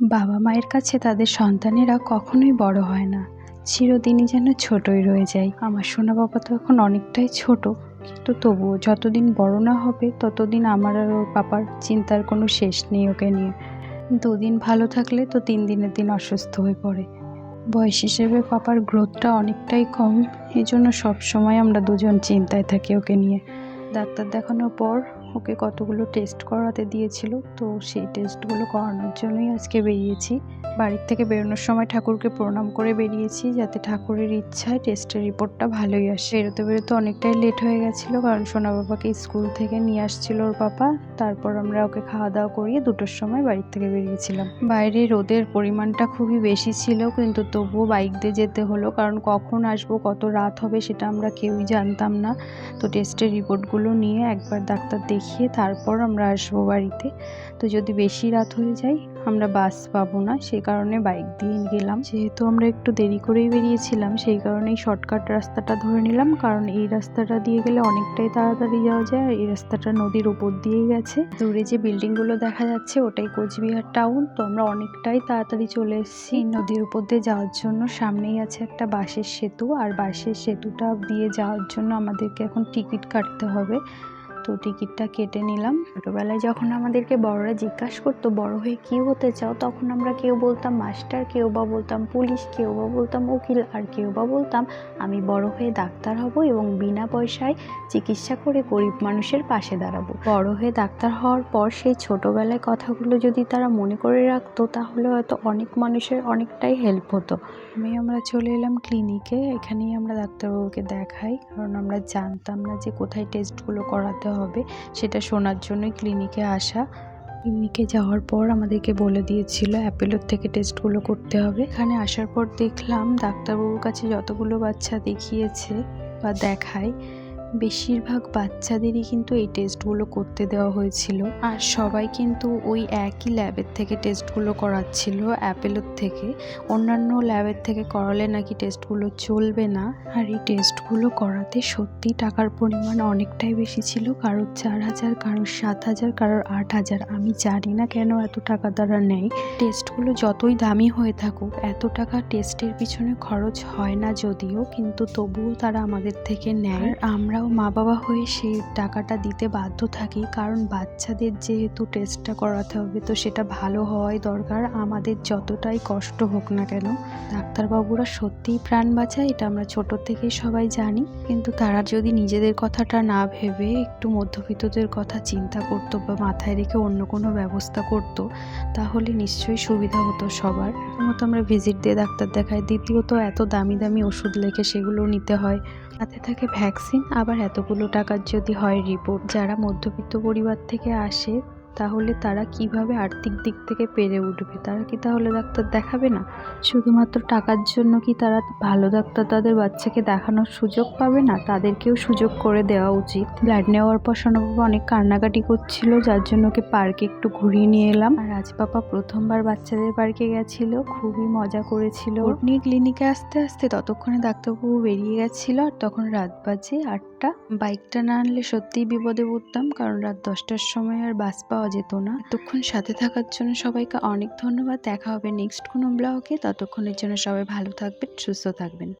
বাবা মায়ের কাছে তাদের সন্তানেরা কখনোই বড় হয় না। চিরদিনই যেন ছোটই রয়ে যায়। আমার সোনা বাবা তো এখন অনেকটাই ছোট, কিন্তু তবুও যতদিন বড় না হবে, ততদিন আমার আর ওর পাপার চিন্তার কোনো শেষ নেই ওকে নিয়ে। দুদিন ভালো থাকলে তো তিন দিনের দিন অসুস্থ হয়ে পড়ে। বয়স হিসেবে পাপার গ্রোথটা অনেকটাই কম এই জন্য সবসময় আমরা দুজন চিন্তায় থাকি ওকে নিয়ে। ডাক্তার দেখানোর পর ওকে কতগুলো টেস্ট করাতে দিয়েছিল, তো সেই টেস্টগুলো করানোর জন্যই আজকে বেরিয়েছি। বাড়ির থেকে বেরোনোর সময় ঠাকুরকে প্রণাম করে বেরিয়েছি যাতে ঠাকুরের ইচ্ছায় টেস্টের রিপোর্টটা ভালোই আসে। বেরোতে বেরোতে অনেকটাই লেট হয়ে গেছিল কারণ সোনা বাবাকে স্কুল থেকে নিয়ে আসছিল ওর পাপা। তারপর আমরা ওকে খাওয়া দাওয়া করিয়ে দুটোর সময় বাড়ির থেকে বেরিয়েছিলাম। বাইরে রোদের পরিমাণটা খুবই বেশি ছিল, কিন্তু তবুও বাইক দিয়ে যেতে হলো কারণ কখন আসব, কত রাত হবে সেটা আমরা কেউই জানতাম না। তো টেস্টের রিপোর্টগুলো নিয়ে একবার ডাক্তার দেখিয়ে তারপর আমরা আসব বাড়িতে। তো যদি বেশি রাত হয়ে যায়, আমরা বাস পাবো না। সেই কারণে বাইক দিয়ে গেলাম। যেহেতু আমরা একটু দেরি করেই বেরিয়েছিলাম, সেই কারণেই শর্টকাট রাস্তাটা ধরে নিলাম। কারণ এই রাস্তাটা দিয়ে গেলে অনেকটাই তাড়াতাড়ি যাওয়া যায়। আর এই রাস্তাটা নদীর উপর দিয়েই গেছে। দূরে যে বিল্ডিংগুলো দেখা যাচ্ছে, ওটাই কোচবিহার টাউন তো আমরা অনেকটাই তাড়াতাড়ি চলে এসেছি। নদীর উপর দিয়ে যাওয়ার জন্য সামনেই আছে একটা বাসের সেতু। আর বাসের সেতুটা দিয়ে যাওয়ার জন্য আমাদেরকে এখন টিকিট কাটতে হবে। তো টিকিটটা কেটে নিলাম। ছোটোবেলায় যখন আমাদেরকে বড়রা জিজ্ঞাসা করতো, বড় হয়ে কী হতে চাও? তখন আমরা কেউ বলতাম, মাস্টার কেউ বা বলতাম, পুলিশ কেউ বা বলতাম, উকিল আর কেউ বা বলতাম, আমি বড় হয়ে ডাক্তার হব এবং বিনা পয়সায় চিকিৎসা করে গরিব মানুষের পাশে দাঁড়াবো। বড় হয়ে ডাক্তার হওয়ার পর সেই ছোটোবেলায় কথাগুলো যদি তারা মনে করে রাখতো, তাহলে হয়তো অনেক মানুষের অনেকটাই হেল্প হতো। আমি আমরা চলে এলাম ক্লিনিকে এখানেই আমরা ডাক্তারবাবুকে দেখাই, কারণ আমরা জানতাম না যে কোথায় টেস্টগুলো করাতে হবে সেটা শোনার জন্যই ক্লিনিকে আসা। ক্লিনিকে যাওয়ার পর আমাদেরকে বলে দিয়েছিল, অ্যাপেলোর থেকে টেস্টগুলো করতে হবে। এখানে আসার পর দেখলাম ডাক্তারবাবুর কাছে যতগুলো বাচ্চা দেখিয়েছে বা দেখায় বেশিরভাগ বাচ্চাদেরই কিন্তু এই টেস্টগুলো করতে দেওয়া হয়েছিল। আর সবাই কিন্তু ওই একই ল্যাবের থেকে টেস্টগুলো করাচ্ছিল অ্যাপেলোর থেকে। অন্যান্য ল্যাবের থেকে করালে নাকি টেস্টগুলো চলবে না। আর এই টেস্টগুলো করাতে সত্যি টাকার পরিমাণ অনেকটাই বেশি ছিল। কারোর চার হাজার, কারোর সাত হাজার, কারোর আট হাজার। আমি জানি না কেন এত টাকা তারা নেয়। টেস্টগুলো যতই দামি হয়ে থাকুক, এত টাকা টেস্টের পিছনে খরচ হয় না যদিও, কিন্তু তবুও তারা আমাদের থেকে নেয়। আর আমরাও মা বাবা হয়ে সেই টাকাটা দিতে বাধ্য থাকি। কারণ বাচ্চাদের যেহেতু টেস্টটা করাতে হবে, তো সেটা ভালো হওয়াই দরকার। আমাদের যতটাই কষ্ট হোক না কেন, ডাক্তারবাবুরা সত্যিই প্রাণ বাঁচায়, এটা আমরা ছোট থেকেই সবাই জানি। কিন্তু তারা যদি নিজেদের কথাটা না ভেবে একটু মধ্যবিত্তদের কথা চিন্তা করতো বা মাথায় রেখে অন্য কোনো ব্যবস্থা করতো, তাহলে নিশ্চয়ই সুবিধা হতো সবার। প্রথমত আমরা ভিজিট দিয়ে ডাক্তার দেখাই, দ্বিতীয়ত এত দামি দামি ওষুধ লেখে সেগুলো নিতে হয়। সাথে থাকে ভ্যাকসিন আবার এতগুলো টাকার যদি হয় রিপোর্ট? যারা মধ্যবিত্ত পরিবার থেকে আসে তাহলে তারা কীভাবে আর্থিক দিক থেকে পেরে উঠবে? তারা কি তাহলে ডাক্তার দেখাবে না? শুধুমাত্র টাকার জন্য কি তারা ভালো ডাক্তার তাদের বাচ্চাকে দেখানোর সুযোগ পাবে না? তাদেরকেও সুযোগ করে দেওয়া উচিত। ব্লাড নেওয়ার পর সোনাবাবা অনেক কান্নাকাটি করছিল, যার জন্য ওকে পার্কে একটু ঘুরিয়ে নিয়ে এলাম। আর আজ পাপা প্রথমবার বাচ্চাদের পার্কে গেছিল, খুবই মজা করেছিল। নিয়ে ক্লিনিকে আসতে আসতে ততক্ষণে ডাক্তারবাবু বেরিয়ে গেছিল, আর তখন রাত বাজে আটটা। বাইকটা না আনলে সত্যিই বিপদে পড়তাম, কারণ রাত দশটার সময় আর বাস পাওয়া যেত না। এতক্ষণ সাথে থাকার জন্য সবাইকে অনেক ধন্যবাদ। দেখা হবে নেক্সট কোনো ব্লগে। ততক্ষণের জন্য সবাই ভালো থাকবেন, সুস্থ থাকবেন।